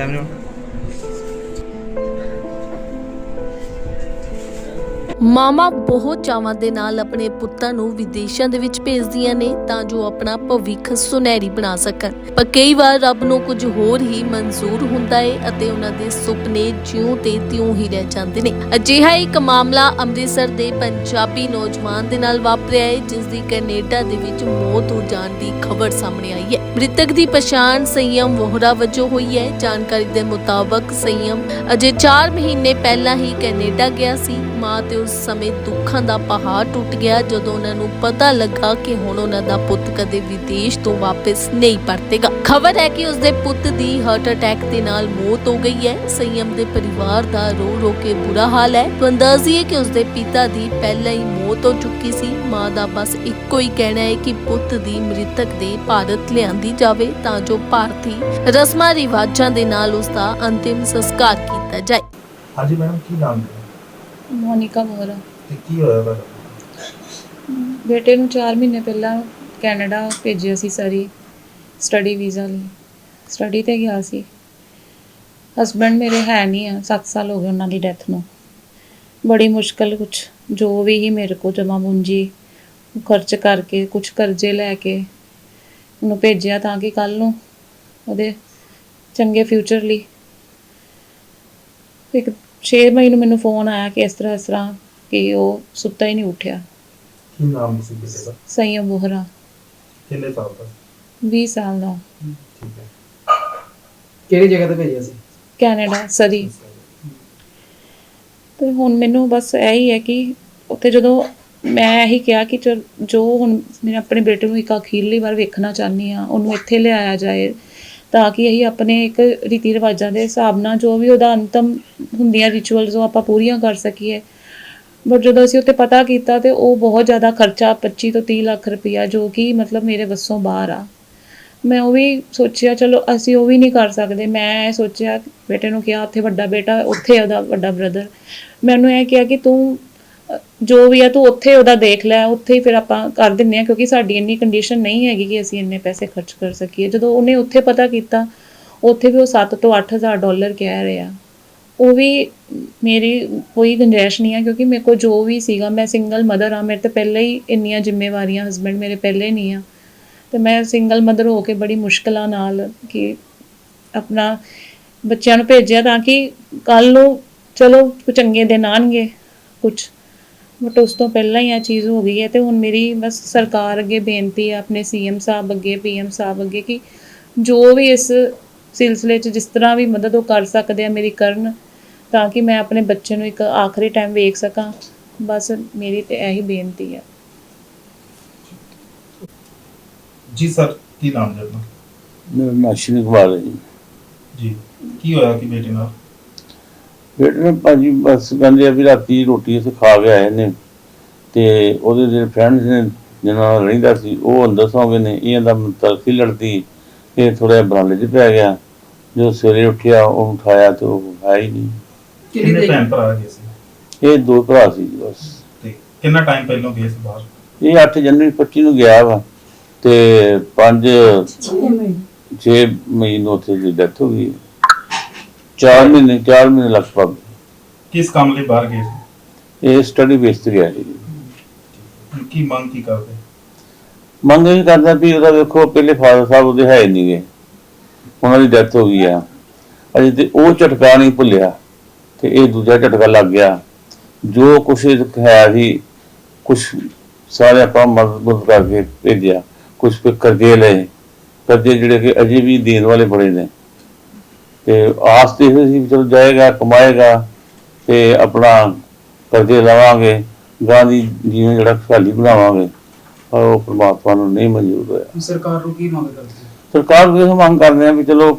Camera ਮਾਮਾ ਬਹੁਤ ਚਾਵਾਂ ਦੇ ਨਾਲ ਆਪਣੇ ਪੁੱਤਾਂ ਨੂੰ ਵਿਦੇਸ਼ਾਂ ਦੇ ਵਿੱਚ ਭੇਜਦੀਆਂ ਨੇ ਤਾਂ ਜੋ ਆਪਣਾ ਭਵਿੱਖ ਸੁਨਹਿਰੀ ਬਣਾ ਸਕਣ। ਪਰ ਕਈ ਵਾਰ ਰੱਬ ਨੂੰ ਕੁਝ ਹੋਰ ਹੀ ਮਨਜ਼ੂਰ ਹੁੰਦਾ ਹੈ ਅਤੇ ਉਹਨਾਂ ਦੇ ਸੁਪਨੇ ਜਿਉਂ ਤੇ ਤਿਉਂ ਹੀ ਰਹਿ ਜਾਂਦੇ ਨੇ। ਅਜਿਹਾ ਇੱਕ ਮਾਮਲਾ ਅੰਮ੍ਰਿਤਸਰ ਦੇ ਪੰਜਾਬੀ ਨੌਜਵਾਨ ਦੇ ਨਾਲ ਵਾਪਰਿਆ ਹੈ ਜਿਸ ਦੀ ਕੈਨੇਡਾ ਦੇ ਵਿੱਚ ਮੌਤ ਹੋ ਜਾਣ ਦੀ ਖਬਰ ਸਾਹਮਣੇ ਆਈ ਹੈ ਮ੍ਰਿਤਕ ਦੀ ਪਛਾਣ ਸੰਯਮ ਵੋਹਰਾ ਵਜੋਂ ਹੋਈ ਹੈ ਜਾਣਕਾਰੀ ਦੇ ਮੁਤਾਬਕ ਸੰਯਮ ਅਜੇ 4 ਮਹੀਨੇ ਪਹਿਲਾਂ ਹੀ ਕੈਨੇਡਾ ਗਿਆ ਸੀ। ਮਾਂ ਤੇ ਉਸ ਸਮੇਂ ਦੁੱਖਾਂ ਦਾ ਪਹਾੜ ਟੁੱਟ ਗਿਆ। ਜਦੋਂ ਉਹਨਾਂ ਨੂੰ ਪਤਾ ਲੱਗਾ ਕਿ ਹੁਣ ਉਹਨਾਂ ਦਾ ਪੁੱਤ ਕਦੇ ਵਿਦੇਸ਼ ਤੋਂ ਵਾਪਸ ਨਹੀਂ ਪਰਤੇਗਾ। ਖਬਰ ਹੈ ਕਿ ਉਸਦੇ ਪੁੱਤ ਦੀ ਹਾਰਟ ਅਟੈਕ ਦੇ ਨਾਲ ਮੌਤ ਹੋ ਗਈ ਹੈ। ਸੰਯਮ ਦੇ ਪਰਿਵਾਰ ਦਾ ਰੋ ਰੋ ਕੇ ਬੁਰਾ ਹਾਲ ਹੈ। ਤੋਂ ਅੰਦਾਜ਼ੀਏ ਕਿ ਉਸਦੇ ਪਿਤਾ ਦੀ ਪਹਿਲਾਂ ਹੀ ਮੌਤ ਹੋ ਚੁੱਕੀ ਸੀ। ਮਾਂ ਦਾ ਬਸ ਇੱਕੋ ਹੀ ਕਹਿਣਾ ਹੈ ਕਿ ਪੁੱਤ ਦੀ ਮ੍ਰਿਤਕ ਦੇ ਭਾਰਤ ਲਿਆਂਦੀ ਜਾਵੇ ਤਾਂ ਜੋ ਭਾਰਤੀ ਰਸਮਾਂ ਰਿਵਾਜਾਂ ਦੇ ਨਾਲ ਉਸ ਦਾ ਅੰਤਿਮ ਸੰਸਕਾਰ ਕੀਤਾ ਜਾਏ। ਹਾਂਜੀ ਮੈਡਮ, ਕੀ ਨਾਮ ਹੈ? ਮੋਨਿਕਾ ਮੋਰਾ ਤੇ ਕੀ ਹੋਇਆ ਤੁਹਾਡਾ ਬੇਟੇ ਨੂੰ 4 ਮਹੀਨੇ ਪਹਿਲਾਂ ਕੈਨੇਡਾ ਭੇਜਿਆ ਸੀ ਸਾਰੀ ਸਟੱਡੀ ਵੀਜ਼ਾ ਲਈ। ਸਟੱਡੀ ਤੇ ਗਿਆ ਸੀ। ਹਸਬੰਡ ਮੇਰੇ ਹੈ ਨਹੀਂ ਆ 7 ਸਾਲ ਹੋ ਗਏ ਉਹਨਾਂ ਦੀ ਡੈਥ ਨੂੰ। ਬੜੀ ਮੁਸ਼ਕਲ ਕੁਛ ਜੋ ਵੀ ਹੀ ਮੇਰੇ ਕੋ ਜਮਾ ਪੂੰਜੀ ਖਰਚ ਕਰਕੇ ਕੁਛ ਕਰਜ਼ੇ ਲੈ ਕੇ ਉਹਨੂੰ ਭੇਜਿਆ ਤਾਂ ਕਿ ਕੱਲ ਨੂੰ ਉਹਦੇ ਚੰਗੇ ਫਿਊਚਰ ਲਈ ਇੱਕ 6 ਮਈ ਨੂੰ ਮੈਨੂੰ ਫੋਨ ਆਇਆ ਕਿ ਇਸ ਤਰ੍ਹਾਂ ਇਸ ਤਰ੍ਹਾਂ ਕਿ ਉਹ ਸੁੱਤਾ ਹੀ ਨਹੀਂ ਉੱਠਿਆ। ਕੀ ਨਾਮ ਸੀ ਬੇਟੇ ਦਾ? ਸੰਯਮ ਬੋਹਰਾ। ਕਿੰਨੇ ਸਾਲ ਦਾ? 20 ਸਾਲ ਦਾ। ਠੀਕ ਹੈ। ਕਿਹੜੀ ਜਗ੍ਹਾ ਤੇ ਭੇਜਿਆ ਸੀ? ਕੈਨੇਡਾ ਸਰੀ। ਤੇ ਹੁਣ ਮੈਨੂੰ ਬਸ ਇਹ ਹੀ ਹੈ ਕਿ ਉੱਥੇ ਜਦੋਂ ਮੈਂ ਇਹੀ ਕਿਹਾ ਕਿ ਜੋ ਹੁਣ ਮੈਂ ਆਪਣੇ ਬੇਟੇ ਨੂੰ ਇੱਕ ਅਖੀਰਲੀ ਵਾਰ ਵੇਖਣਾ ਚਾਹਨੀ ਆ ਉਹਨੂੰ ਇੱਥੇ ਲਿਆਇਆ ਜਾਏ ਤਾਂ ਕਿ ਅਸੀਂ ਆਪਣੇ ਇੱਕ ਰੀਤੀ ਰਿਵਾਜਾਂ ਦੇ ਹਿਸਾਬ ਨਾਲ ਜੋ ਵੀ ਉਹਦਾ ਅੰਤਮ ਹੁੰਦੀਆਂ ਰਿਚੁਅਲਸ ਉਹ ਆਪਾਂ ਪੂਰੀਆਂ ਕਰ ਸਕੀਏ। ਬਟ ਜਦੋਂ ਅਸੀਂ ਉੱਥੇ ਪਤਾ ਕੀਤਾ ਤੇ ਉਹ ਬਹੁਤ ਜ਼ਿਆਦਾ ਖਰਚਾ 25 ਤੋਂ 30 ਲੱਖ ਰੁਪਇਆ ਜੋ ਕਿ ਮਤਲਬ ਮੇਰੇ ਵੱਸੋਂ ਬਾਹਰ ਆ। ਮੈਂ ਉਹ ਵੀ ਸੋਚਿਆ, ਚਲੋ ਅਸੀਂ ਉਹ ਵੀ ਨਹੀਂ ਕਰ ਸਕਦੇ। ਮੈਂ ਇਹ ਸੋਚਿਆ, ਬੇਟੇ ਨੂੰ ਕਿਹਾ, ਉੱਥੇ ਵੱਡਾ ਬੇਟਾ, ਉੱਥੇ ਉਹਦਾ ਵੱਡਾ ਬ੍ਰਦਰ ਮੈਨੂੰ ਇਹ ਕਿਹਾ ਕਿ ਤੂੰ ਜੋ ਵੀ ਆ, ਤੂੰ ਉੱਥੇ ਉਹਦਾ ਦੇਖ ਲੈ, ਉੱਥੇ ਹੀ ਫਿਰ ਆਪਾਂ ਕਰ ਦਿੰਨੇ ਆ ਕਿਉਂਕਿ ਸਾਡੀ ਇੰਨੀ ਕੰਡੀਸ਼ਨ ਨਹੀਂ ਹੈਗੀ ਕਿ ਅਸੀਂ ਇੰਨੇ ਪੈਸੇ ਖਰਚ ਕਰ ਸਕੀਏ। ਜਦੋਂ ਉਹਨੇ ਉੱਥੇ ਪਤਾ ਕੀਤਾ, ਉੱਥੇ ਵੀ ਉਹ 7 ਤੋਂ 8000 ਡਾਲਰ ਕਹਿ ਰਿਹਾ। ਉਹ ਵੀ ਮੇਰੀ ਕੋਈ ਗੁੰਜਾਇਸ਼ ਨਹੀਂ ਹੈ ਕਿਉਂਕਿ ਮੇਰੇ ਕੋਲ ਜੋ ਵੀ ਸੀਗਾ, ਮੈਂ ਸਿੰਗਲ ਮਦਰ ਆ ਮੇਰੇ ਤੇ ਪਹਿਲਾਂ ਹੀ ਇੰਨੀਆਂ ਜ਼ਿੰਮੇਵਾਰੀਆਂ ਹਸਬੰਡ ਮੇਰੇ ਪਹਿਲੇ ਨਹੀਂ ਆ। ਤੇ ਮੈਂ ਸਿੰਗਲ ਮਦਰ ਹੋ ਕੇ ਬੜੀ ਮੁਸ਼ਕਲਾਂ ਨਾਲ ਕਿ ਆਪਣਾ ਬੱਚਿਆਂ ਨੂੰ ਭੇਜਿਆ ਤਾਂ ਕਿ ਕੱਲ ਨੂੰ ਚਲੋ, ਚੰਗੇ ਦਿਨ ਆਣਗੇ ਕੁਝ ਬਟ ਉਸ ਤੋਂ ਪਹਿਲਾਂ ਹੀ ਆ ਚੀਜ਼ ਹੋ ਗਈ ਹੈ ਤੇ ਹੁਣ ਮੇਰੀ ਬਸ ਸਰਕਾਰ ਅੱਗੇ ਬੇਨਤੀ ਹੈ ਆਪਣੇ ਸੀਐਮ ਸਾਹਿਬ ਅੱਗੇ ਪੀਐਮ ਸਾਹਿਬ ਅੱਗੇ ਕਿ ਜੋ ਵੀ ਇਸ ਸਿਲਸਿਲੇ 'ਚ ਜਿਸ ਤਰ੍ਹਾਂ ਵੀ ਮਦਦ ਉਹ ਕਰ ਸਕਦੇ ਆ ਮੇਰੀ ਕਰਨ ਤਾਂ ਕਿ ਮੈਂ ਆਪਣੇ ਬੱਚੇ ਨੂੰ ਇੱਕ ਆਖਰੀ ਟਾਈਮ ਵੇਖ ਸਕਾਂ। ਬਸ ਮੇਰੀ ਤੇ ਇਹੀ ਬੇਨਤੀ ਹੈ। ਜੀ ਸਰ ਕੀ ਨਾਮ ਆਪਣਾ? ਮੇਰਾ ਨਾਂ ਸ਼੍ਰੀ ਕੁਮਾਰ ਹੈ ਜੀ। ਜੀ ਕੀ ਹੋਇਆ ਕਿ ਬੇਟੇ ਨਾਲ? ਬੇਟੇ ਨੇ ਭਾਜੀ ਬਸ ਕਹਿੰਦੇ ਆ ਵੀ ਰਾਤੀ ਰੋਟੀ ਅਸੀਂ ਖਾ ਕੇ ਆਏ ਨੇ ਤੇ ਉਹਦੇ ਜਿਹੜੇ ਫਰੈਂਡਸ ਨੇ ਜਿਹਨਾਂ ਨਾਲ ਰਹਿੰਦਾ ਸੀ ਉਹ ਅੰਦਰ ਸੌਂ ਗਏ ਨੇ। ਇਹ ਦਾ ਤਲਖੀ ਲੜਦੀ ਇਹ ਥੋੜਾ ਬਰਾਂਡੇ 'ਚ ਪੈ ਗਿਆ। ਜਦੋਂ ਸਵੇਰੇ ਉੱਠਿਆ ਉਹਨੂੰ ਉਠਾਇਆ ਤੇ ਉਹ ਹੈ ਹੀ ਨਹੀਂ। ਕਿੰਨੀ ਭੈਣ ਭਰਾ ਗਏ ਸੀ? ਇਹ ਦੋ ਭਰਾ ਸੀ ਜੀ ਬਸ। ਤੇ ਕਿੰਨਾ ਟਾਈਮ ਪਹਿਲਾਂ ਗਏ ਸੀ ਬਾਹਰ? ਇਹ 8 ਜਨਵਰੀ 25 ਨੂੰ ਗਿਆ ਵਾ। ਤੇ 5 6 ਮਈ। ਨੂੰ ਉੱਥੇ ਦੀ ਡੈਥ ਹੋ ਗਈ। 4 ਮਹੀਨੇ 4 ਮਹੀਨੇ ਲਗਭਗ। ਕਿਸ ਕੰਮ ਲਈ ਬਾਹਰ ਗਏ ਸੀ? ਇਹ ਸਟੱਡੀ ਬੇਸ ਤੇ ਗਿਆ ਕੀ ਮੰਗ ਕੀ ਕਰਦੇ? ਮੰਗ ਇਹ ਕਰਦਾ ਵੀ ਉਹਦਾ ਵੇਖੋ ਪਹਿਲੇ ਫਾਦਰ ਸਾਹਿਬ ਉਹਦੇ ਹੈ ਨਹੀਂ ਗਏ ਉਹਨਾਂ ਦੀ ਡੈਥ ਹੋ ਗਈ ਆ। ਅਜੇ ਤੇ ਉਹ ਝਟਕਾ ਨਹੀਂ ਭੁੱਲਿਆ ਤੇ ਇਹ ਦੂਜਾ ਝਟਕਾ ਲੱਗ ਗਿਆ। ਜੋ ਕੁਛ ਇਹ ਹੈ ਸੀ ਕੁਛ ਸਾਰੇ ਆਪਾਂ ਮਦਦ ਕਰਕੇ ਭੇਜਿਆ। ਕੁਛ ਫਿਰ ਕਰਜ਼ੇ ਲਏ। ਕਰਜ਼ੇ ਜਿਹੜੇ ਕਿ ਅਜੇ ਵੀ ਦੇਣ ਵਾਲੇ ਬੜੇ ਨੇ। ਤੇ ਆਸ ਤੇ ਸੀ ਵੀ ਚਲੋ ਜਾਏਗਾ ਕਮਾਏਗਾ ਤੇ ਆਪਣਾ ਕਰਜ਼ੇ ਲਵਾਂਗੇ ਗਾਂ ਦੀ ਜੀਵਨ ਜਿਹੜਾ ਖੁਸ਼ਹਾਲੀ ਬਣਾਵਾਂਗੇ ਪਰ ਉਹ ਪ੍ਰਮਾਤਮਾ ਨੂੰ ਨਹੀਂ ਮਨਜ਼ੂਰ ਹੋਇਆ। ਸਰਕਾਰ ਨੂੰ ਕੀ ਮੰਗ ਕਰਦੇ ਸਰਕਾਰ ਨੂੰ ਇਹ ਮੰਗ ਕਰਦੇ ਆ ਵੀ ਚਲੋ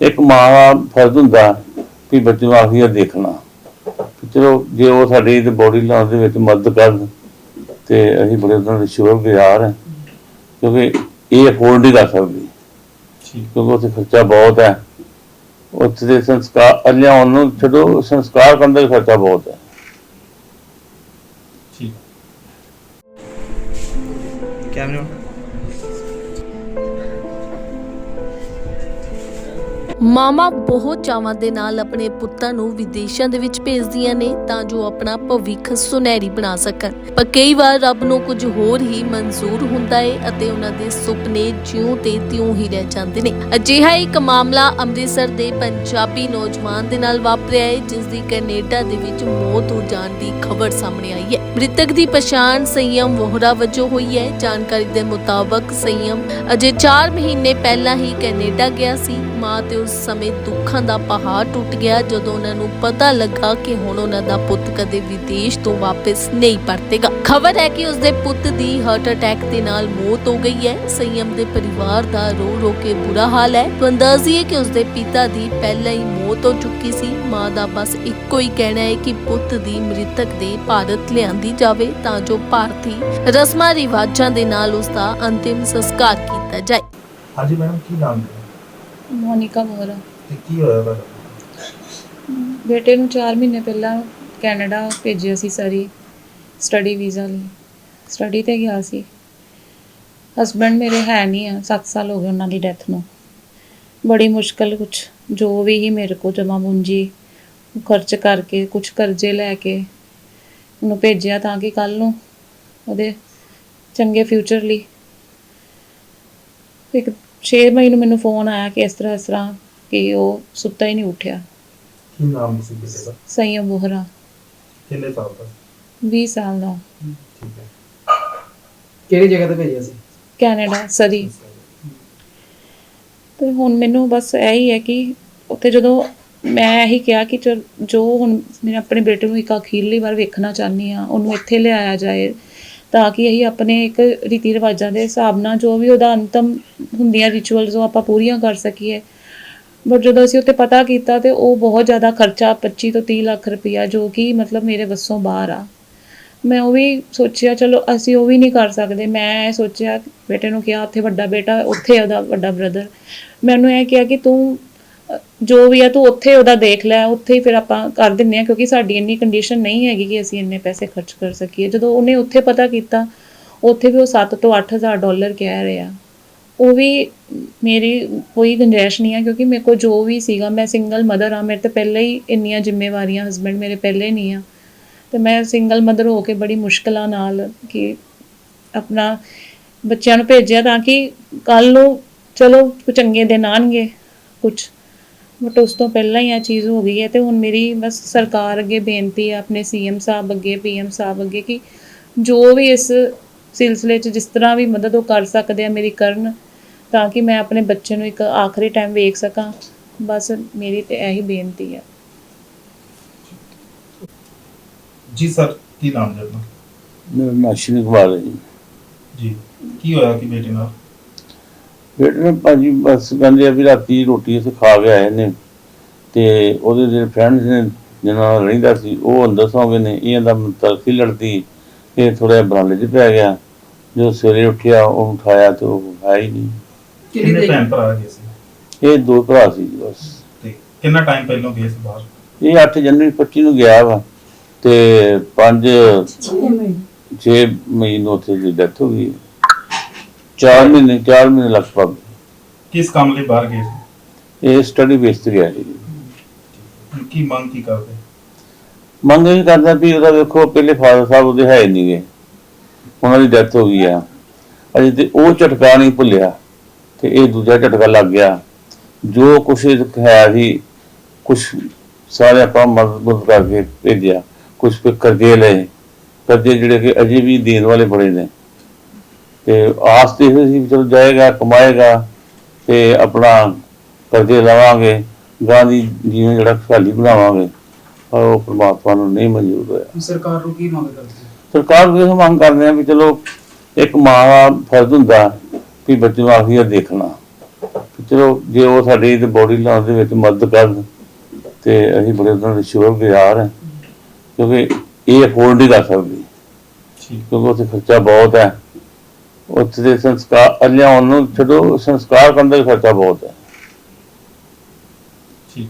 ਇੱਕ ਮਾਂ ਦਾ ਫਰਜ਼ ਹੁੰਦਾ ਵੀ ਬੱਚੇ ਨੂੰ ਆਖੀਰ ਦੇਖਣਾ। ਚਲੋ ਜੇ ਉਹ ਸਾਡੀ ਤੇ ਬੋਡੀ ਲਾਉਣ ਦੇ ਵਿੱਚ ਮਦਦ ਕਰਨ ਤੇ ਅਸੀਂ ਬੜੇ ਉਹਨਾਂ ਦੇ ਸ਼ੁਕਰ ਗੁਜ਼ਾਰ ਹਾਂ ਕਿਉਂਕਿ ਇਹ ਅਫੋਰਡ ਨਹੀਂ ਕਰ ਸਕਦੀ। ਠੀਕ। ਕਿਉਂਕਿ ਉੱਥੇ ਖਰਚਾ ਬਹੁਤ ਹੈ। ਉੱਥੇ ਦੇ ਸੰਸਕਾਰ ਲਿਆਉਣ ਨੂੰ ਛੱਡੋ, ਸੰਸਕਾਰ ਕਰਨ ਦਾ ਵੀ ਖਰਚਾ ਬਹੁਤ ਹੈ। ਠੀਕ। ਕੈਮਰਾ ਮਾਮਾ ਬਹੁਤ ਚਾਵਾਂ ਦੇ ਨਾਲ ਆਪਣੇ ਪੁੱਤਾਂ ਨੂੰ ਵਿਦੇਸ਼ਾਂ ਦੇ ਵਿੱਚ ਭੇਜਦੀਆਂ ਨੇ ਤਾਂ ਜੋ ਆਪਣਾ ਭਵਿੱਖ ਸੁਨਹਿਰੀ ਬਣਾ ਸਕਣ। ਪਰ ਕਈ ਵਾਰ ਰੱਬ ਨੂੰ ਕੁਝ ਹੋਰ ਹੀ ਮਨਜ਼ੂਰ ਹੁੰਦਾ ਹੈ ਅਤੇ ਉਹਨਾਂ ਦੇ ਸੁਪਨੇ ਜਿਉਂ ਤੇ ਤਿਉਂ ਹੀ ਰਹਿ ਜਾਂਦੇ ਨੇ। ਅਜਿਹਾ ਇੱਕ ਮਾਮਲਾ ਅੰਮ੍ਰਿਤਸਰ ਦੇ ਪੰਜਾਬੀ ਨੌਜਵਾਨ ਦੇ ਨਾਲ ਵਾਪਰਿਆ ਹੈ ਜਿਸ ਦੀ ਕੈਨੇਡਾ ਦੇ ਵਿੱਚ ਮੌਤ ਹੋ ਜਾਣ ਦੀ ਖਬਰ ਸਾਹਮਣੇ ਆਈ ਹੈ ਮ੍ਰਿਤਕ ਦੀ ਪਛਾਣ ਸੰਯਮ ਵੋਹਰਾ ਵਜੋਂ ਹੋਈ ਹੈ ਜਾਣਕਾਰੀ ਦੇ ਮੁਤਾਬਕ ਸੰਯਮ ਅਜੇ 4 ਮਹੀਨੇ ਪਹਿਲਾਂ ਹੀ ਕੈਨੇਡਾ ਗਿਆ ਸੀ। ਮਾਂ ਤੇ ਉਸ ਸਮੇਂ ਦੁੱਖਾਂ ਦਾ ਪਹਾੜ ਟੁੱਟ ਗਿਆ। ਜਦੋਂ ਉਹਨਾਂ ਨੂੰ ਪਤਾ ਲੱਗਾ ਕਿ ਹੁਣ ਉਹਨਾਂ ਦਾ ਪੁੱਤ ਕਦੇ ਵਿਦੇਸ਼ ਤੋਂ ਵਾਪਸ ਨਹੀਂ ਪਰਤੇਗਾ। ਖਬਰ ਹੈ ਕਿ ਉਸ ਪੁੱਤ ਦੀ ਹਾਰਟ ਅਟੈਕ ਦੇ ਨਾਲ ਮੌਤ ਹੋ ਗਈ ਹੈ। ਸੰਯਮ ਦੇ ਪਰਿਵਾਰ ਦਾ ਰੋ ਰੋ ਕੇ ਬੁਰਾ ਹਾਲ ਹੈ। ਤੋਂ ਅੰਦਾਜ਼ੀ ਕਿ ਉਸ ਪਿਤਾ ਦੀ ਪਹਿਲਾਂ ਹੀ ਮੌਤ ਹੋ ਚੁੱਕੀ ਸੀ। ਮਾਂ ਦਾ ਬਸ ਇੱਕੋ ਹੀ ਕਹਿਣਾ ਹੈ ਕਿ ਪੁੱਤ ਦੀ ਮ੍ਰਿਤਕ ਦੇ ਭਾਰਤ ਲਿਆਂਦੀ ਜਾਵੇ ਤਾਂ ਜੋ ਭਾਰਤੀ ਰਸਮਾਂ ਰਿਵਾਜਾਂ ਦੇ ਨਾਲ ਉਸ ਦਾ ਅੰਤਿਮ ਸੰਸਕਾਰ ਕੀਤਾ ਜਾਏ। ਹਾਂਜੀ ਮੈਡਮ, ਕੀ ਨਾਮ ਹੈ? ਮੋਨਿਕਾ ਮੋਹਰਾ ਤੇ ਕੀ ਹੋਇਆ ਤੁਹਾਡਾ ਬੇਟੇ ਨੂੰ 4 ਮਹੀਨੇ ਪਹਿਲਾਂ ਕੈਨੇਡਾ ਭੇਜਿਆ ਸੀ ਸਾਰੀ ਸਟੱਡੀ ਵੀਜ਼ਾ ਲਈ। ਸਟੱਡੀ ਤੇ ਗਿਆ ਸੀ। ਹਸਬੰਡ ਮੇਰੇ ਹੈ ਨਹੀਂ ਆ 7 ਸਾਲ ਹੋ ਗਏ ਉਹਨਾਂ ਦੀ ਡੈਥ ਨੂੰ। ਬੜੀ ਮੁਸ਼ਕਲ ਕੁਛ ਜੋ ਵੀ ਹੀ ਮੇਰੇ ਕੋ ਜਮਾ ਪੂੰਜੀ ਖਰਚ ਕਰਕੇ ਕੁਝ ਕਰਜ਼ੇ ਲੈ ਕੇ ਉਹਨੂੰ ਭੇਜਿਆ ਤਾਂ ਕਿ ਕੱਲ ਨੂੰ ਉਹਦੇ ਚੰਗੇ ਫਿਊਚਰ ਲਈ। ਇੱਕ 6 ਮਹੀਨੇ ਨੂੰ ਮੈਨੂੰ ਫੋਨ ਆਇਆ ਕਿ ਇਸ ਤਰ੍ਹਾਂ ਇਸ ਤਰ੍ਹਾਂ ਕਿ ਉਹ ਸੁੱਤਾ ਹੀ ਨਹੀਂ ਉੱਠਿਆ। ਕੀ ਨਾਮ ਸੀ ਬੇਟੇ ਦਾ? ਸੰਯਮ ਬੋਹਰਾ। ਕਿੰਨੇ ਸਾਲ ਦਾ? 20 ਸਾਲ ਦਾ। ਠੀਕ ਹੈ। ਕਿਹੜੀ ਜਗ੍ਹਾ ਤੇ ਭੇਜਿਆ ਸੀ? ਕੈਨੇਡਾ ਸਰੀ। ਤੇ ਹੁਣ ਮੈਨੂੰ ਬਸ ਇਹੀ ਹੈ ਕਿ ਉੱਥੇ ਜਦੋਂ ਮੈਂ ਇਹੀ ਕਿਹਾ ਕਿ ਜੋ ਹੁਣ ਮੈਂ ਆਪਣੇ ਬੇਟੇ ਨੂੰ ਇੱਕ ਅਖੀਰਲੀ ਵਾਰ ਵੇਖਣਾ ਚਾਹਨੀ ਆ ਉਹਨੂੰ ਇੱਥੇ ਲਿਆਇਆ ਜਾਏ ਤਾਂ ਕਿ ਅਸੀਂ ਆਪਣੇ ਇੱਕ ਰੀਤੀ ਰਿਵਾਜਾਂ ਦੇ ਹਿਸਾਬ ਨਾਲ ਜੋ ਵੀ ਉਹਦਾ ਅੰਤਮ ਹੁੰਦੀਆਂ ਰਿਚੁਅਲਸ ਉਹ ਆਪਾਂ ਪੂਰੀਆਂ ਕਰ ਸਕੀਏ। ਬਟ ਜਦੋਂ ਅਸੀਂ ਉੱਥੇ ਪਤਾ ਕੀਤਾ ਤੇ ਉਹ ਬਹੁਤ ਜ਼ਿਆਦਾ ਖਰਚਾ 25 ਤੋਂ 30 ਲੱਖ ਰੁਪਇਆ ਜੋ ਕਿ ਮਤਲਬ ਮੇਰੇ ਵੱਸੋਂ ਬਾਹਰ ਆ। ਮੈਂ ਉਹ ਵੀ ਸੋਚਿਆ, ਚਲੋ ਅਸੀਂ ਉਹ ਵੀ ਨਹੀਂ ਕਰ ਸਕਦੇ। ਮੈਂ ਇਹ ਸੋਚਿਆ, ਬੇਟੇ ਨੂੰ ਕਿਹਾ, ਉੱਥੇ ਵੱਡਾ ਬੇਟਾ, ਉੱਥੇ ਉਹਦਾ ਵੱਡਾ ਬ੍ਰਦਰ ਮੈਨੂੰ ਇਹ ਕਿਹਾ ਕਿ ਤੂੰ ਜੋ ਵੀ ਆ, ਤੂੰ ਉੱਥੇ ਉਹਦਾ ਦੇਖ ਲੈ, ਉੱਥੇ ਹੀ ਫਿਰ ਆਪਾਂ ਕਰ ਦਿੰਨੇ ਆ ਕਿਉਂਕਿ ਸਾਡੀ ਇੰਨੀ ਕੰਡੀਸ਼ਨ ਨਹੀਂ ਹੈਗੀ ਕਿ ਅਸੀਂ ਇੰਨੇ ਪੈਸੇ ਖਰਚ ਕਰ ਸਕੀਏ। ਜਦੋਂ ਉਹਨੇ ਉੱਥੇ ਪਤਾ ਕੀਤਾ, ਉੱਥੇ ਵੀ ਉਹ 7 ਤੋਂ 8000 ਡਾਲਰ ਕਹਿ ਰਿਹਾ ਉਹ ਵੀ ਮੇਰੀ ਕੋਈ ਗੁੰਜਾਇਸ਼ ਨਹੀਂ ਹੈ ਕਿਉਂਕਿ ਮੇਰੇ ਕੋਲ ਜੋ ਵੀ ਸੀਗਾ, ਮੈਂ ਸਿੰਗਲ ਮਦਰ ਆ, ਮੇਰੇ ਤੇ ਪਹਿਲੇ ਹੀ ਇੰਨੀਆਂ ਜ਼ਿੰਮੇਵਾਰੀਆਂ ਹਸਬੰਡ ਮੇਰੇ ਪਹਿਲੇ ਨਹੀਂ ਆ। ਤੇ ਮੈਂ ਸਿੰਗਲ ਮਦਰ ਹੋ ਕੇ ਬੜੀ ਮੁਸ਼ਕਲਾਂ ਨਾਲ ਕਿ ਆਪਣਾ ਬੱਚਿਆਂ ਨੂੰ ਭੇਜਿਆ ਤਾਂ ਕਿ ਕੱਲ ਨੂੰ ਚਲੋ, ਚੰਗੇ ਦਿਨ ਆਣਗੇ ਕੁਝ ਬਟ ਉਸ ਤੋਂ ਪਹਿਲਾਂ ਹੀ ਆ ਚੀਜ਼ ਹੋ ਗਈ ਹੈ ਤੇ ਹੁਣ ਮੇਰੀ ਬਸ ਸਰਕਾਰ ਅੱਗੇ ਬੇਨਤੀ ਹੈ ਆਪਣੇ ਸੀਐਮ ਸਾਹਿਬ ਅੱਗੇ ਪੀਐਮ ਸਾਹਿਬ ਅੱਗੇ ਕਿ ਜੋ ਵੀ ਇਸ ਸਿਲਸਿਲੇ 'ਚ ਜਿਸ ਤਰ੍ਹਾਂ ਵੀ ਮਦਦ ਉਹ ਕਰ ਸਕਦੇ ਆ ਮੇਰੀ ਕਰਨ ਤਾਂ ਕਿ ਮੈਂ ਆਪਣੇ ਬੱਚੇ ਨੂੰ ਇੱਕ ਆਖਰੀ ਟਾਈਮ ਵੇਖ ਸਕਾਂ। ਬਸ ਮੇਰੀ ਤੇ ਇਹੀ ਬੇਨਤੀ ਹੈ ਜੀ ਸਰ ਕੀ ਨਾਮ ਆਪਣਾ? ਮੇਰਾ ਨਾਮ ਸ਼੍ਰੀ ਕੁਮਾਰ ਹੈ ਜੀ। ਜੀ ਕੀ ਹੋਇਆ ਕਿ ਬੇਟੇ ਨਾਲ? ਬੇਟੇ ਨੇ ਭਾਜੀ ਬਸ ਕਹਿੰਦੇ ਆ ਵੀ ਰਾਤੀ ਰੋਟੀ ਅਸੀਂ ਖਾ ਕੇ ਆਏ ਨੇ ਤੇ ਉਹਦੇ ਜਿਹੜੇ ਫਰੈਂਡਸ ਨੇ ਜਿਹਨਾਂ ਨਾਲ ਰਹਿੰਦਾ ਸੀ ਉਹ ਅੰਦਰ ਸੌਂ ਗਏ ਨੇ। ਇਹ ਦਾ ਤਲਖੀ ਲੜਦੀ ਇਹ ਥੋੜਾ ਬਰਾਲੇ 'ਚ ਪੈ ਗਿਆ। ਜੋ ਸਵੇਰੇ ਉੱਠਿਆ ਉਹ ਉਠਾਇਆ ਤੇ ਉਹ ਹੈ ਹੀ ਨਹੀਂ। ਕਿੰਨੀ ਤਰੀਕ ਭਰਾ ਗਏ ਸੀ? ਇਹ ਦੋ ਭਰਾ ਸੀ ਜੀ ਬਸ। ਤੇ ਕਿੰਨਾ ਟਾਈਮ ਪਹਿਲਾਂ ਗਏ ਸੀ ਬਾਹਰ? ਇਹ 8 ਜਨਵਰੀ 25 ਨੂੰ ਗਿਆ ਵਾ ਤੇ 5 6 ਮਈ ਨੂੰ ਉੱਥੇ ਦੀ ਡੈਥ ਹੋ ਗਈ। 4 ਮਹੀਨੇ 4 ਮਹੀਨੇ ਲਗਭਗ। ਕਿਸ ਕੰਮ ਲਈ ਬਾਹਰ ਗਏ ਸੀ? ਇਹ ਸਟੱਡੀ ਬੇਸ ਤੇ ਗਿਆ ਜੀ ਹੁਣ ਕੀ ਮੰਗ ਕੀ ਕਰਦੇ? ਮੰਗ ਇਹ ਕਰਦਾ ਵੀ ਉਹਦਾ ਵੇਖੋ ਪਹਿਲੇ ਫਾਦਰ ਸਾਹਿਬ ਉਹਦੇ ਹੈ ਨਹੀਂ ਗਏ ਉਹਨਾਂ ਦੀ ਡੈਥ ਹੋ ਗਈ ਆ। ਅਜੇ ਤੇ ਉਹ ਝਟਕਾ ਨਹੀਂ ਭੁੱਲਿਆ ਤੇ ਇਹ ਦੂਜਾ ਝਟਕਾ ਲੱਗ ਗਿਆ। ਜੋ ਕੁਛ ਇਹ ਹੈ ਸੀ ਕੁਛ ਸਾਰੇ ਆਪਾਂ ਮਦਦ ਕਰਕੇ ਭੇਜਿਆ। ਕੁਛ ਫਿਰ ਕਰਜ਼ੇ ਲਏ। ਕਰਜ਼ੇ ਜਿਹੜੇ ਕਿ ਅਜੇ ਵੀ ਦੇਣ ਵਾਲੇ ਬੜੇ ਨੇ। ਤੇ ਆਸ ਤੇ ਇਹ ਸੀ ਵੀ ਚਲੋ ਜਾਏਗਾ ਕਮਾਏਗਾ ਤੇ ਆਪਣਾ ਕਰਜ਼ੇ ਲਵਾਂਗੇ ਗਾਂ ਦੀ ਜੀਵਨ ਜਿਹੜਾ ਖੁਸ਼ਹਾਲੀ ਬਣਾਵਾਂਗੇ। ਪਰ ਉਹ ਪ੍ਰਮਾਤਮਾ ਨੂੰ ਨਹੀਂ ਮਨਜ਼ੂਰ ਹੋਇਆ। ਸਰਕਾਰ ਨੂੰ ਕੀ ਮੰਗ ਕਰਦੇ ਸਰਕਾਰ ਨੂੰ ਇਹ ਮੰਗ ਕਰਦੇ ਆ ਵੀ ਚਲੋ ਇੱਕ ਮਾਂ ਦਾ ਫਰਜ਼ ਹੁੰਦਾ ਵੀ ਬੱਚੇ ਨੂੰ ਆਖੀਰ ਦੇਖਣਾ। ਚਲੋ ਜੇ ਉਹ ਸਾਡੀ ਤੇ ਬੋਡੀ ਲਾਉਣ ਦੇ ਵਿੱਚ ਮਦਦ ਕਰਨ ਤੇ ਅਸੀਂ ਬੜੇ ਉਹਨਾਂ ਦੇ ਸ਼ੁਕਰਗੁਜ਼ਾਰ ਹਾਂ ਕਿਉਂਕਿ ਇਹ ਅਫੋਰਡ ਨਹੀਂ ਕਰ ਸਕਦੀ। ਠੀਕ। ਕਿਉਂਕਿ ਉੱਥੇ ਖਰਚਾ ਬਹੁਤ ਹੈ ਉੱਥੇ ਦੇ ਸੰਸਕਾਰ ਲਿਆਉਣ ਨੂੰ ਛੱਡੋ ਸੰਸਕਾਰ ਕਰਨ ਦਾ ਖਰਚਾ ਬਹੁਤ ਹੈ। ਠੀਕ।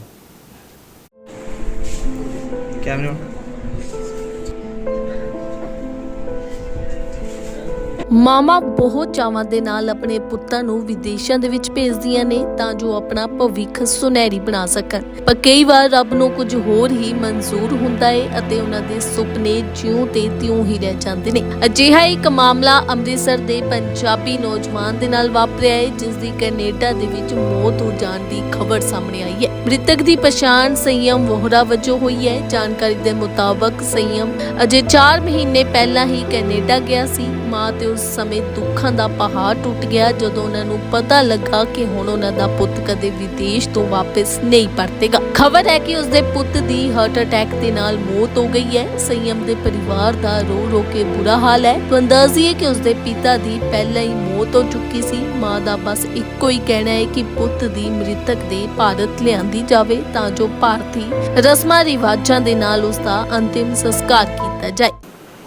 ਮਾਮਾ ਬਹੁਤ ਚਾਵਾਂ ਦੇ ਨਾਲ ਆਪਣੇ ਪੁੱਤਾਂ ਨੂੰ ਵਿਦੇਸ਼ਾਂ ਦੇ ਵਿੱਚ ਭੇਜਦੀਆਂ ਨੇ ਤਾਂ ਜੋ ਆਪਣਾ ਭਵਿੱਖ ਸੁਨਹਿਰੀ ਬਣਾ ਸਕਣ। ਪਰ ਕਈ ਵਾਰ ਰੱਬ ਨੂੰ ਕੁਝ ਹੋਰ ਹੀ ਮਨਜ਼ੂਰ ਹੁੰਦਾ ਹੈ ਅਤੇ ਉਹਨਾਂ ਦੇ ਸੁਪਨੇ ਜਿਉਂ ਤੇ ਤਿਉਂ ਹੀ ਰਹਿ ਜਾਂਦੇ ਨੇ। ਅਜਿਹਾ ਇੱਕ ਮਾਮਲਾ ਅੰਮ੍ਰਿਤਸਰ ਦੇ ਪੰਜਾਬੀ ਨੌਜਵਾਨ ਦੇ ਨਾਲ ਵਾਪਰਿਆ ਹੈ ਜਿਸ ਦੀ ਕੈਨੇਡਾ ਦੇ ਵਿੱਚ ਮੌਤ ਹੋ ਜਾਣ ਦੀ ਖਬਰ ਸਾਹਮਣੇ ਆਈ ਹੈ ਮ੍ਰਿਤਕ ਦੀ ਪਛਾਣ ਸੰਯਮ ਵੋਹਰਾ ਵਜੋਂ ਹੋਈ ਹੈ ਜਾਣਕਾਰੀ ਦੇ ਮੁਤਾਬਕ ਸੰਯਮ ਅਜੇ 4 ਮਹੀਨੇ ਪਹਿਲਾਂ ਹੀ ਕੈਨੇਡਾ ਗਿਆ ਸੀ। ਮਾਂ ਤੇ ਉਸ ਸਮੇਂ ਦੁੱਖਾਂ ਦਾ ਪਹਾੜ ਟੁੱਟ ਗਿਆ। ਜਦੋਂ ਉਹਨਾਂ ਨੂੰ ਪਤਾ ਲੱਗਾ ਕਿ ਹੁਣ ਉਹਨਾਂ ਦਾ ਪੁੱਤ ਕਦੇ ਵਿਦੇਸ਼ ਤੋਂ ਵਾਪਸ ਨਹੀਂ ਪਰਤੇਗਾ। ਖਬਰ ਹੈ ਕਿ ਉਸ ਦੇ ਪੁੱਤ ਦੀ ਹਾਰਟ ਅਟੈਕ ਦੇ ਨਾਲ ਮੌਤ ਹੋ ਗਈ ਹੈ। ਸੰਯਮ ਦੇ ਪਰਿਵਾਰ ਦਾ ਰੋ ਰੋ ਕੇ ਬੁਰਾ ਹਾਲ ਹੈ। ਤੋਂ ਅੰਦਾਜ਼ੀ ਹੈ ਕਿ ਉਸ ਦੇ ਪਿਤਾ ਦੀ ਪਹਿਲਾਂ ਹੀ ਮੌਤ ਹੋ ਚੁੱਕੀ ਸੀ। ਮਾਂ ਦਾ ਬਸ ਇੱਕੋ ਹੀ ਕਹਿਣਾ ਹੈ ਕਿ ਪੁੱਤ ਦੀ ਮ੍ਰਿਤਕ ਦੇ ਭਾਰਤ ਲਿਆਂਦੀ ਜਾਵੇ ਤਾਂ ਜੋ ਭਾਰਤੀ ਰਸਮਾਂ ਰਿਵਾਜਾਂ ਦੇ ਨਾਲ ਉਸ ਦਾ ਅੰਤਿਮ ਸੰਸਕਾਰ ਕੀਤਾ ਜਾਏ।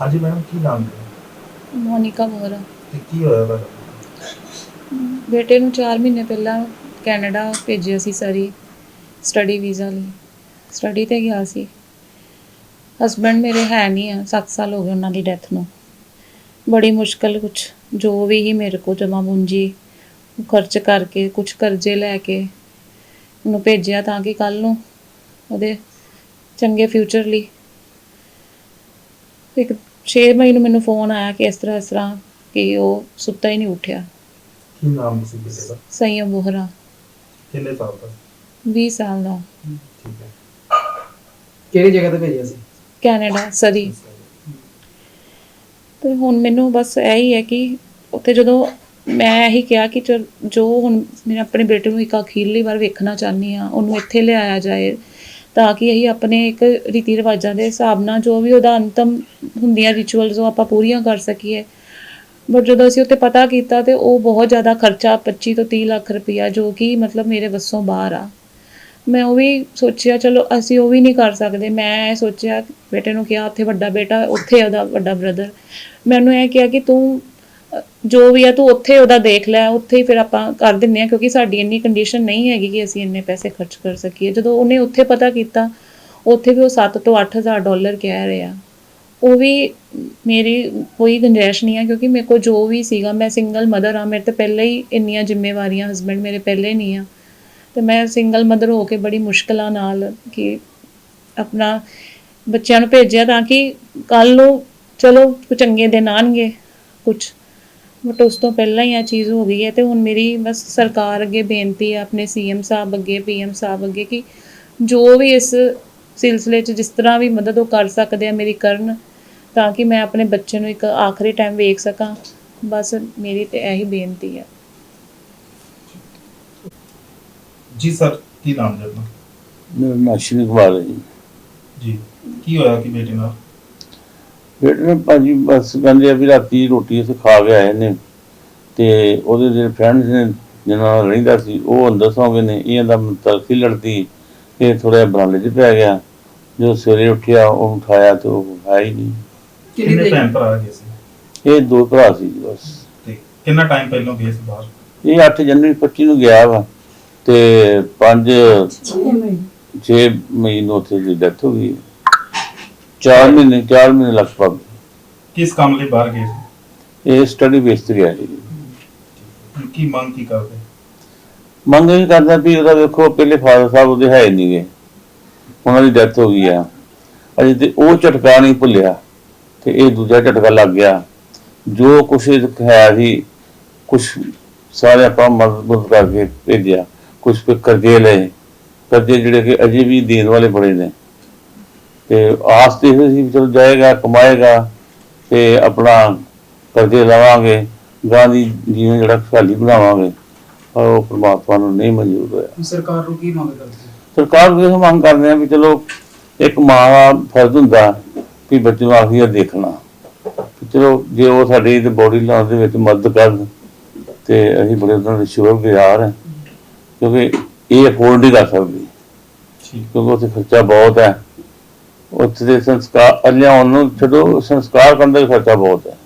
ਹਾਂਜੀ ਮੈਡਮ ਕੀ ਨਾਮ ਹੈ? ਮੋਨਿਕਾ ਵੋਰਾ ਤੇ ਕੀ ਹੋਇਆ ਤੁਹਾਡਾ ਬੇਟੇ ਨੂੰ 4 ਮਹੀਨੇ ਪਹਿਲਾਂ ਕੈਨੇਡਾ ਭੇਜਿਆ ਸੀ ਸਾਰੀ ਸਟੱਡੀ ਵੀਜ਼ਾ ਲਈ। ਸਟੱਡੀ ਤੇ ਗਿਆ ਸੀ। ਹਸਬੰਡ ਮੇਰੇ ਹੈ ਨਹੀਂ ਆ 7 ਸਾਲ ਹੋ ਗਏ ਉਹਨਾਂ ਦੀ ਡੈਥ ਨੂੰ। ਬੜੀ ਮੁਸ਼ਕਲ ਕੁਛ ਜੋ ਵੀ ਹੀ ਮੇਰੇ ਕੋ ਜਮਾ ਪੂੰਜੀ ਖਰਚ ਕਰਕੇ ਕੁਝ ਕਰਜ਼ੇ ਲੈ ਕੇ ਉਹਨੂੰ ਭੇਜਿਆ ਤਾਂ ਕਿ ਕੱਲ ਨੂੰ ਉਹਦੇ ਚੰਗੇ ਫਿਊਚਰ ਲਈ। ਇੱਕ 6 ਮਹੀਨੇ ਨੂੰ ਮੈਨੂੰ ਫੋਨ ਆਇਆ ਕਿ ਇਸ ਤਰ੍ਹਾਂ ਇਸ ਤਰ੍ਹਾਂ ਕਿ ਉਹ ਸੁੱਤਾ ਹੀ ਨਹੀਂ ਉੱਠਿਆ। ਕੀ ਨਾਮ ਸੀ ਬੇਟੇ ਦਾ? ਸੰਯਮ ਬੋਹਰਾ। ਕਿੰਨੇ ਸਾਲ ਦਾ? 20 ਸਾਲ ਦਾ। ਠੀਕ ਹੈ। ਕਿਹੜੀ ਜਗ੍ਹਾ ਤੇ ਭੇਜਿਆ ਸੀ? ਕੈਨੇਡਾ ਸਰੀ। ਤੇ ਹੁਣ ਮੈਨੂੰ ਬਸ ਇਹੀ ਹੈ ਕਿ ਉੱਥੇ ਜਦੋਂ ਮੈਂ ਇਹੀ ਕਿਹਾ ਕਿ ਚਲ ਜੋ ਹੁਣ ਮੈਂ ਆਪਣੇ ਬੇਟੇ ਨੂੰ ਇੱਕ ਅਖੀਰਲੀ ਵਾਰ ਵੇਖਣਾ ਚਾਹਨੀ ਆ ਉਹਨੂੰ ਇੱਥੇ ਲਿਆਇਆ ਜਾਏ ਤਾਂ ਕਿ ਅਸੀਂ ਆਪਣੇ ਇੱਕ ਰੀਤੀ ਰਿਵਾਜਾਂ ਦੇ ਹਿਸਾਬ ਨਾਲ ਜੋ ਵੀ ਉਹਦਾ ਅੰਤਮ ਹੁੰਦੀਆਂ ਰਿਚੁਅਲਸ ਉਹ ਆਪਾਂ ਪੂਰੀਆਂ ਕਰ ਸਕੀਏ। ਬਟ ਜਦੋਂ ਅਸੀਂ ਉੱਥੇ ਪਤਾ ਕੀਤਾ ਤੇ ਉਹ ਬਹੁਤ ਜ਼ਿਆਦਾ ਖਰਚਾ 25 ਤੋਂ 30 ਲੱਖ ਰੁਪਇਆ ਜੋ ਕਿ ਮਤਲਬ ਮੇਰੇ ਵੱਸੋਂ ਬਾਹਰ ਆ। ਮੈਂ ਉਹ ਵੀ ਸੋਚਿਆ, ਚਲੋ ਅਸੀਂ ਉਹ ਵੀ ਨਹੀਂ ਕਰ ਸਕਦੇ। ਮੈਂ ਇਹ ਸੋਚਿਆ, ਬੇਟੇ ਨੂੰ ਕਿਹਾ, ਉੱਥੇ ਵੱਡਾ ਬੇਟਾ, ਉੱਥੇ ਉਹਦਾ ਵੱਡਾ ਬ੍ਰਦਰ ਮੈਨੂੰ ਇਹ ਕਿਹਾ ਕਿ ਤੂੰ ਜੋ ਵੀ ਆ, ਤੂੰ ਉੱਥੇ ਉਹਦਾ ਦੇਖ ਲੈ। ਉੱਥੇ ਹੀ ਫਿਰ ਆਪਾਂ ਕਰ ਦਿੰਨੇ ਆ ਕਿਉਂਕਿ ਸਾਡੀ ਇੰਨੀ ਕੰਡੀਸ਼ਨ ਨਹੀਂ ਹੈਗੀ ਕਿ ਅਸੀਂ ਇੰਨੇ ਪੈਸੇ ਖਰਚ ਕਰ ਸਕੀਏ। ਜਦੋਂ ਉਹਨੇ ਉੱਥੇ ਪਤਾ ਕੀਤਾ, ਉੱਥੇ ਵੀ ਉਹ 7 ਤੋਂ 8000 ਡਾਲਰ ਕਹਿ ਰਿਹਾ। ਉਹ ਵੀ ਮੇਰੀ ਕੋਈ ਗੁੰਜਾਇਸ਼ ਨਹੀਂ ਹੈ ਕਿਉਂਕਿ ਮੇਰੇ ਕੋਲ ਜੋ ਵੀ ਸੀਗਾ, ਮੈਂ ਸਿੰਗਲ ਮਦਰ ਆ, ਮੇਰੇ ਤੇ ਪਹਿਲੇ ਹੀ ਇੰਨੀਆਂ ਜ਼ਿੰਮੇਵਾਰੀਆਂ ਹਸਬੰਡ ਮੇਰੇ ਪਹਿਲੇ ਨਹੀਂ ਆ। ਤੇ ਮੈਂ ਸਿੰਗਲ ਮਦਰ ਹੋ ਕੇ ਬੜੀ ਮੁਸ਼ਕਲਾਂ ਨਾਲ ਕਿ ਆਪਣਾ ਬੱਚਿਆਂ ਨੂੰ ਭੇਜਿਆ ਤਾਂ ਕਿ ਕੱਲ ਨੂੰ ਚਲੋ ਚੰਗੇ ਦਿਨ ਆਣਗੇ ਕੁਝ ਬਟ ਉਸ ਤੋਂ ਪਹਿਲਾਂ ਹੀ ਆ ਚੀਜ਼ ਹੋ ਗਈ ਹੈ ਤੇ ਹੁਣ ਮੇਰੀ ਬਸ ਸਰਕਾਰ ਅੱਗੇ ਬੇਨਤੀ ਹੈ, ਆਪਣੇ ਸੀਐਮ ਸਾਹਿਬ ਅੱਗੇ ਪੀਐਮ ਸਾਹਿਬ ਅੱਗੇ ਕਿ ਜੋ ਵੀ ਇਸ ਸਿਲਸਿਲੇ 'ਚ ਜਿਸ ਤਰ੍ਹਾਂ ਵੀ ਮਦਦ ਉਹ ਕਰ ਸਕਦੇ ਆ ਮੇਰੀ ਕਰਨ ਤਾਂ ਕਿ ਮੈਂ ਆਪਣੇ ਬੱਚੇ ਨੂੰ ਇੱਕ ਆਖਰੀ ਟਾਈਮ ਵੇਖ ਸਕਾਂ। ਬਸ ਮੇਰੀ ਤੇ ਇਹੀ ਬੇਨਤੀ ਹੈ। ਜੀ ਸਰ ਕੀ ਨਾਮ ਆਪਣਾ? ਮੇਰਾ ਨਾਮ ਸ਼੍ਰੀ ਕੁਮਾਰ ਹੈ ਜੀ। ਜੀ ਕੀ ਹੋਇਆ ਕਿ ਬੇਟੇ ਨਾਲ? ਬੇਟੇ ਨੇ ਭਾਜੀ ਬਸ ਕਹਿੰਦੇ ਆ ਵੀ ਰਾਤੀ ਰੋਟੀ ਅਸੀਂ ਖਾ ਕੇ ਆਏ ਨੇ ਤੇ ਉਹਦੇ ਜਿਹੜੇ ਫਰੈਂਡਸ ਨੇ ਜਿਹਨਾਂ ਨਾਲ ਰਹਿੰਦਾ ਸੀ ਉਹ ਅੰਦਰ ਸੌਂ ਗਏ ਨੇ। ਇਹ ਦਾ ਤਲਖੀ ਲੜਦੀ ਇਹ ਥੋੜਾ ਬਰਾਲੇ 'ਚ ਪੈ ਗਿਆ। ਜੋ ਸਵੇਰੇ ਉੱਠਿਆ ਉਹ ਉਠਾਇਆ ਤੇ ਉਹ ਹੈ ਹੀ ਨਹੀਂ। ਕਿੰਨੇ ਤਰੀਕ ਭੈਣ ਭਰਾ ਗਏ ਸੀ? ਇਹ ਦੋ ਭਰਾ ਸੀ ਜੀ ਬਸ। ਤੇ ਕਿੰਨਾ ਟਾਈਮ ਪਹਿਲਾਂ ਗਏ ਸੀ ਬਾਹਰ? ਇਹ 8 ਜਨਵਰੀ 25 ਨੂੰ ਗਿਆ ਵਾ ਤੇ 5 6 ਮਈ ਨੂੰ ਉੱਥੇ ਦੀ ਡੈਥ ਹੋ ਗਈ। 4 ਮਹੀਨੇ 4 ਮਹੀਨੇ ਲਗਭਗ। ਕਿਸ ਕੰਮ ਲਈ ਬਾਹਰ ਗਏ ਸੀ? ਇਹ ਸਟੱਡੀ ਬੇਸ ਤੇ ਗਿਆ ਜੀ। ਕੀ ਮੰਗ ਕੀ ਕਰਦੇ? ਮੰਗ ਇਹ ਕਰਦਾ ਵੀ ਉਹਦਾ ਵੇਖੋ ਪਹਿਲੇ ਫਾਦਰ ਸਾਹਿਬ ਉਹਦੇ ਹੈ ਨਹੀਂ ਗਏ ਉਹਨਾਂ ਦੀ ਡੈਥ ਹੋ ਗਈ ਆ। ਅਜੇ ਤੇ ਉਹ ਝਟਕਾ ਨਹੀਂ ਭੁੱਲਿਆ। ਤੇ ਇਹ ਦੂਜਾ ਝਟਕਾ ਲੱਗ ਗਿਆ। ਜੋ ਕੁਛ ਹੈ ਸੀ ਕੁਛ ਸਾਰੇ ਆਪਾਂ ਮਦਦ ਕਰਕੇ ਭੇਜਿਆ। ਕੁਛ ਫਿਰ ਕਰਜ਼ੇ ਲਏ। ਕਰਜ਼ੇ ਜਿਹੜੇ ਕਿ ਅਜੇ ਵੀ ਦੇਣ ਵਾਲੇ ਬੜੇ ਨੇ। ਤੇ ਆਸ ਤੇ ਇਹ ਸੀ ਵੀ ਚਲੋ ਜਾਏਗਾ ਕਮਾਏਗਾ ਤੇ ਆਪਣਾ ਕਰਜ਼ੇ ਲਵਾਂਗੇ। ਗਾਂ ਦੀ ਜੀਵਨ ਜਿਹੜਾ ਖੁਸ਼ਹਾਲੀ ਬਣਾਵਾਂਗੇ। ਪਰ ਉਹ ਪ੍ਰਮਾਤਮਾ ਨੂੰ ਨਹੀਂ ਮਨਜ਼ੂਰ ਹੋਇਆ। ਸਰਕਾਰ ਨੂੰ ਕੀ ਮੰਗ ਕਰਦੇ ਸਰਕਾਰ ਨੂੰ ਇਹ ਮੰਗ ਕਰਦੇ ਆ ਵੀ ਚਲੋ ਇੱਕ ਮਾਂ ਦਾ ਫਰਜ਼ ਹੁੰਦਾ। ਵੀ ਬੱਚੇ ਨੂੰ ਆਖੀਰ ਦੇਖਣਾ। ਚਲੋ ਜੇ ਉਹ ਸਾਡੀ ਤੇ ਬੋਡੀ ਲਾਉਣ ਦੇ ਵਿੱਚ ਮਦਦ ਕਰਨ ਤੇ ਅਸੀਂ ਬੜੇ ਉਹਨਾਂ ਦੇ ਸ਼ੁਕਰਗੁਜ਼ਾਰ ਹਾਂ ਕਿਉਂਕਿ ਇਹ ਅਫੋਰਡ ਨਹੀਂ ਕਰ ਸਕਦੀ। ਕਿਉਂਕਿ ਉੱਥੇ ਖਰਚਾ ਬਹੁਤ ਹੈ। ਉੱਥੇ ਦੇ ਸੰਸਕਾਰ ਲਿਆਉਣ ਨੂੰ ਛੱਡੋ ਸੰਸਕਾਰ ਕਰਨ ਦਾ ਖਰਚਾ ਬਹੁਤ ਹੈ।